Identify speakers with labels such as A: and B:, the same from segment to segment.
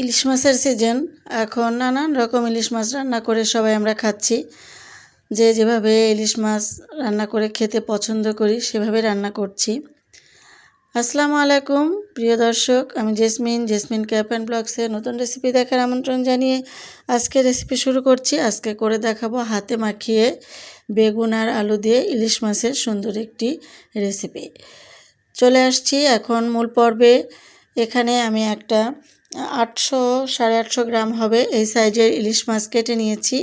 A: ইলিশ মাছের সিজন এখন নানান রকম ইলিশ মাছ রান্না করে সবাই আমরা খাচ্ছি। যে যেভাবে ইলিশ মাছ রান্না করে খেতে পছন্দ করি, সেভাবে রান্না করছি। আসসালামু আলাইকুম, প্রিয় দর্শক, আমি জেসমিন জেসমিন ক্যাপ অ্যান্ড ব্লগসের নতুন রেসিপি দেখার আমন্ত্রণ জানিয়ে আজকে রেসিপি শুরু করছি। আজকে করে দেখাবো হাতে মাখিয়ে বেগুন আর আলু দিয়ে ইলিশ মাছের সুন্দর একটি রেসিপি চলে আসছি এখন মূল পর্বে। এখানে আমি একটা আটশো, সাড়ে আটশো গ্রাম হবে। এই সাইজের ইলিশ মাছ কেটে নিয়েছি।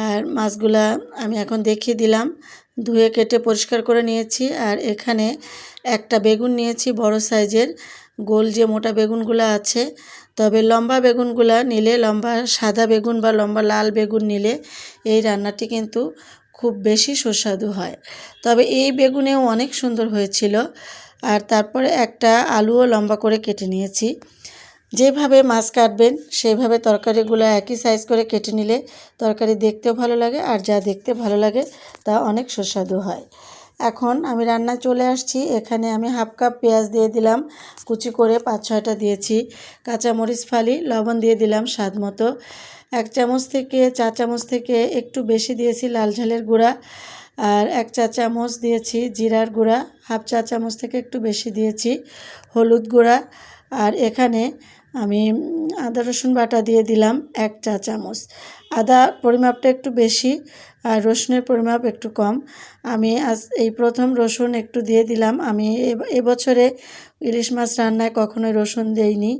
A: আর মাছগুলা আমি এখন দেখিয়ে দিলাম। ধুয়ে কেটে পরিষ্কার করে নিয়েছি। আর এখানে একটা বেগুন নিয়েছি, বড় সাইজের। গোল যে মোটা বেগুনগুলো আছে, তবে লম্বা বেগুনগুলা নিলে লম্বা সাদা বেগুন বা লম্বা লাল বেগুন নিলে এই রান্নাটি কিন্তু খুব বেশি সুস্বাদু হয়। তবে এই বেগুনেও অনেক সুন্দর হয়েছিল। আর তারপরে একটা আলুও লম্বা করে কেটে নিয়েছি। যেভাবে মাছ কাটবেন সেইভাবে তরকারিগুলো একই সাইজ করে কেটে নিলে তরকারি দেখতেও ভালো লাগে আর যা দেখতে ভালো লাগে তা অনেক সুস্বাদু হয়। এখন আমি রান্না চলে আসছি। এখানে আমি হাফ কাপ পেঁয়াজ দিয়ে দিলাম, কুচি করে পাঁচ ছয়টা দিয়েছি। কাঁচামরিচ ফালি, লবণ দিয়ে দিলাম স্বাদ মতো। এক চামচ থেকে, চা চামচ থেকে একটু বেশি দিয়েছি লাল ঝালের গুঁড়া। আর এক চা চামচ দিয়েছি জিরার গুঁড়া। হাফ চা চামচ থেকে একটু বেশি দিয়েছি হলুদ গুঁড়া। আর এখানে আমি আদা, রসুন বাটা দিয়ে দিলাম এক চা চামচ। আদা পরিমাপটা একটু বেশি আর রসুনের পরিমাপ একটু কম। আমি আজ এই প্রথম রসুন একটু দিয়ে দিলাম। আমি এবছরে ইলিশ মাছ রান্নায় কখনোই রসুন দেইনি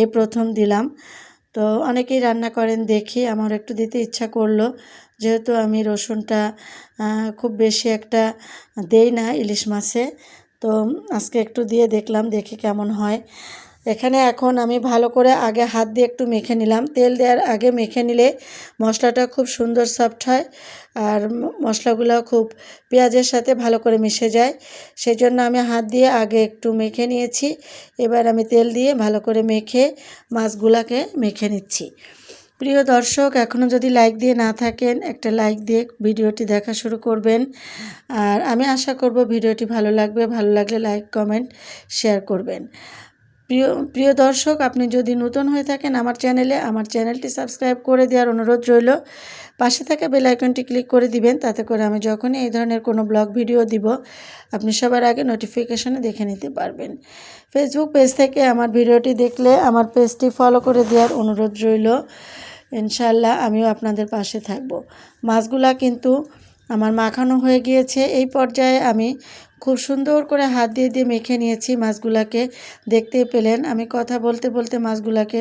A: এই প্রথম দিলাম। তো অনেকেই রান্না করেন দেখি, আমার একটু দিতে ইচ্ছা করল। যেহেতু আমি রসুনটা খুব বেশি একটা দেই না ইলিশ মাছে, তো আজকে একটু দিয়ে দেখলাম, দেখি কেমন হয়। এখানে এখন আমি ভালো করে আগে হাত দিয়ে একটু মেখে নিলাম। তেল দেওয়ার আগে মেখে নিলে মশলাটা খুব সুন্দর সফট হয় আর মশলাগুলো খুব পেঁয়াজের সাথে ভালো করে মিশে যায়। সেই জন্য আমি হাত দিয়ে আগে একটু মেখে নিয়েছি। এবার আমি তেল দিয়ে ভালো করে মেখে মাছগুলাকে মেখে নিচ্ছি। প্রিয় দর্শক এখনও যদি লাইক দিয়ে না থাকেন, একটা লাইক দিয়ে ভিডিওটি দেখা শুরু করবেন। আর আমি আশা করব ভিডিওটি ভালো লাগবে। ভালো লাগলে লাইক কমেন্ট শেয়ার করবেন। প্রিয় প্রিয় দর্শক, আপনি যদি নতুন হয়ে থাকেন আমার চ্যানেলে, আমার চ্যানেলটি সাবস্ক্রাইব করে দেওয়ার অনুরোধ রইল। পাশে থাকা বেল আইকনটি ক্লিক করে দিবেন, তাতে করে আমি যখনই এই ধরনের কোনো ব্লগ ভিডিও দিব, আপনি সবার আগে নোটিফিকেশনে দেখে নিতে পারবেন। ফেসবুক পেজ থেকে আমার ভিডিওটি দেখলে আমার পেজটি ফলো করে দেওয়ার অনুরোধ রইল। ইনশাল্লাহ আমিও আপনাদের পাশে থাকব। মাছগুলা কিন্তু আমার মাখানো হয়ে গিয়েছে। এই পর্যায়ে আমি খুব সুন্দর করে হাত দিয়ে দিয়ে মেখে নিয়েছি মাছগুলাকে। দেখতে পেলেন, আমি কথা বলতে বলতে মাছগুলাকে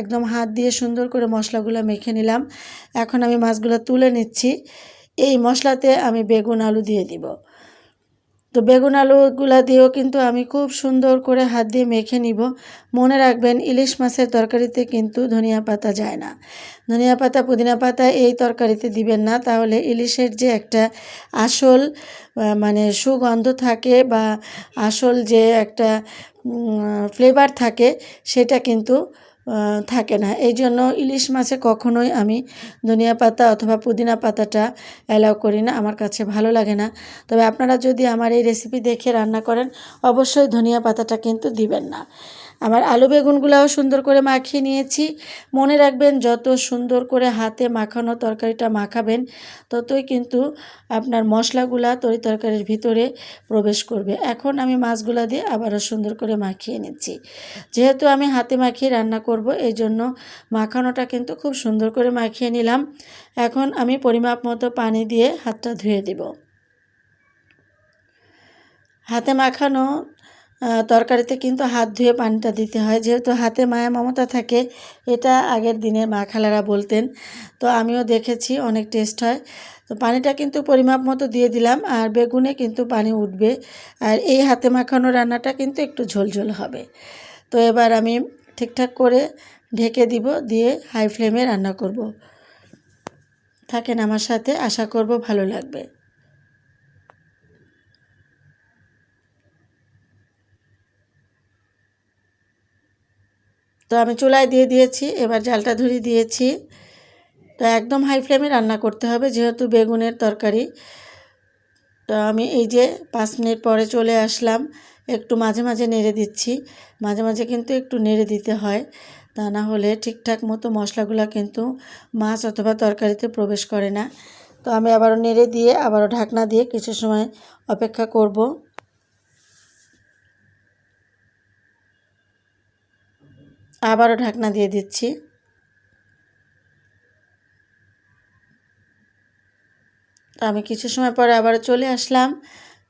A: একদম হাত দিয়ে সুন্দর করে মশলাগুলো মেখে নিলাম। এখন আমি মাছগুলো তুলে নিচ্ছি। এই মশলাতে আমি বেগুন, আলু দিয়ে দিব। তো বেগুন আলুগুলা দিয়েও কিন্তু আমি খুব সুন্দর করে হাত দিয়ে মেখে নিব। মনে রাখবেন, ইলিশ মাছের তরকারিতে কিন্তু ধনিয়া পাতা যায় না। ধনিয়া পাতা, পুদিনা পাতা এই তরকারিতে দিবেন না। তাহলে ইলিশের যে একটা আসল মানে সুগন্ধ থাকে বা আসল যে একটা ফ্লেভার থাকে, সেটা কিন্তু থাকে না। এই জন্য ইলিশ মাছে কখনোই আমি ধনিয়া পাতা অথবা পুদিনা পাতাটা অ্যালাউ করি না। আমার কাছে ভালো লাগে না। তবে আপনারা যদি আমার এই রেসিপি দেখে রান্না করেন, অবশ্যই ধনিয়া পাতাটা কিন্তু দিবেন না। আমার আলু বেগুনগুলাও সুন্দর করে মাখিয়ে নিয়েছি। মনে রাখবেন, যত সুন্দর করে হাতে মাখানো তরকারিটা মাখাবেন, ততই কিন্তু আপনার মশলাগুলা তরি তরকারির ভিতরে প্রবেশ করবে। এখন আমি মাছগুলা দিয়ে আবারও সুন্দর করে মাখিয়ে নিচ্ছি। যেহেতু আমি হাতে মাখিয়ে রান্না করব, এই জন্য মাখানোটা কিন্তু খুব সুন্দর করে মাখিয়ে নিলাম। এখন আমি পরিমাপ মতো পানি দিয়ে হাতটা ধুয়ে দিব। হাতে মাখানো তরকারিতে কিন্তু হাত ধুয়ে পানিটা দিতে হয়। যেহেতু হাতে মায়া মমতা থাকে, এটা আগের দিনের মা খালারা বলতেন। তো আমিও দেখেছি, অনেক টেস্ট হয়। তো পানিটা কিন্তু পরিমাপ মতো দিয়ে দিলাম, আর বেগুনে কিন্তু পানি উঠবে। আর এই হাতে মাখানো রান্নাটা কিন্তু একটু ঝোলঝোল হবে। তো এবার আমি ঠিকঠাক করে ঢেকে দিব, দিয়ে হাই ফ্লেমে রান্না করব। থাকেন আমার সাথে, আশা করব ভালো লাগবে। তো আমি চুলায় দিয়ে দিয়েছি, এবার জালটা ধরিয়ে দিয়েছি। তো একদম হাই ফ্লেমে রান্না করতে হবে, যেহেতু বেগুনের তরকারি। তো আমি এই যে পাঁচ মিনিট পরে চলে আসলাম, একটু মাঝে মাঝে নেড়ে দিচ্ছি। মাঝে মাঝে কিন্তু একটু নেড়ে দিতে হয়, তা না হলে ঠিকঠাক মতো মশলাগুলো কিন্তু মাছ অথবা তরকারিতে প্রবেশ করে না। তো আমি আবারও নেড়ে দিয়ে, আবারও ঢাকনা দিয়ে কিছু সময় অপেক্ষা করব। আবারও ঢাকনা দিয়ে দিচ্ছি। আমি কিছু সময় পরে আবার চলে আসলাম।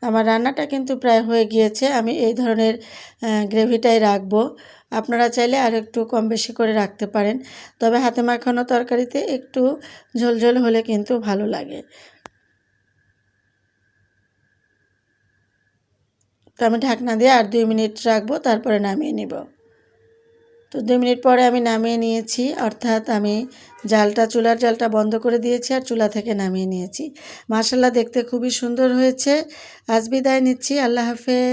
A: আমার রান্নাটা কিন্তু প্রায় হয়ে গিয়েছে। আমি এই ধরনের গ্রেভিটাই রাখব। আপনারা চাইলে আর একটু কম বেশি করে রাখতে পারেন। তবে হাতে মাখানো তরকারিতে একটু ঝোলঝোল হলে কিন্তু ভালো লাগে। তো আমি ঢাকনা দিয়ে আর দুই মিনিট রাখব, তারপরে নামিয়ে নিব। তো দুই মিনিট পরে আমি নামিয়ে নিয়েছি, অর্থাৎ আমি জালটা, চুলার জালটা বন্ধ করে দিয়েছি আর চুলা থেকে নামিয়ে নিয়েছি। মাসাল্লাহ দেখতে খুবই সুন্দর হয়েছে। আজ বিদায় নিচ্ছি, আল্লাহ হাফেজ।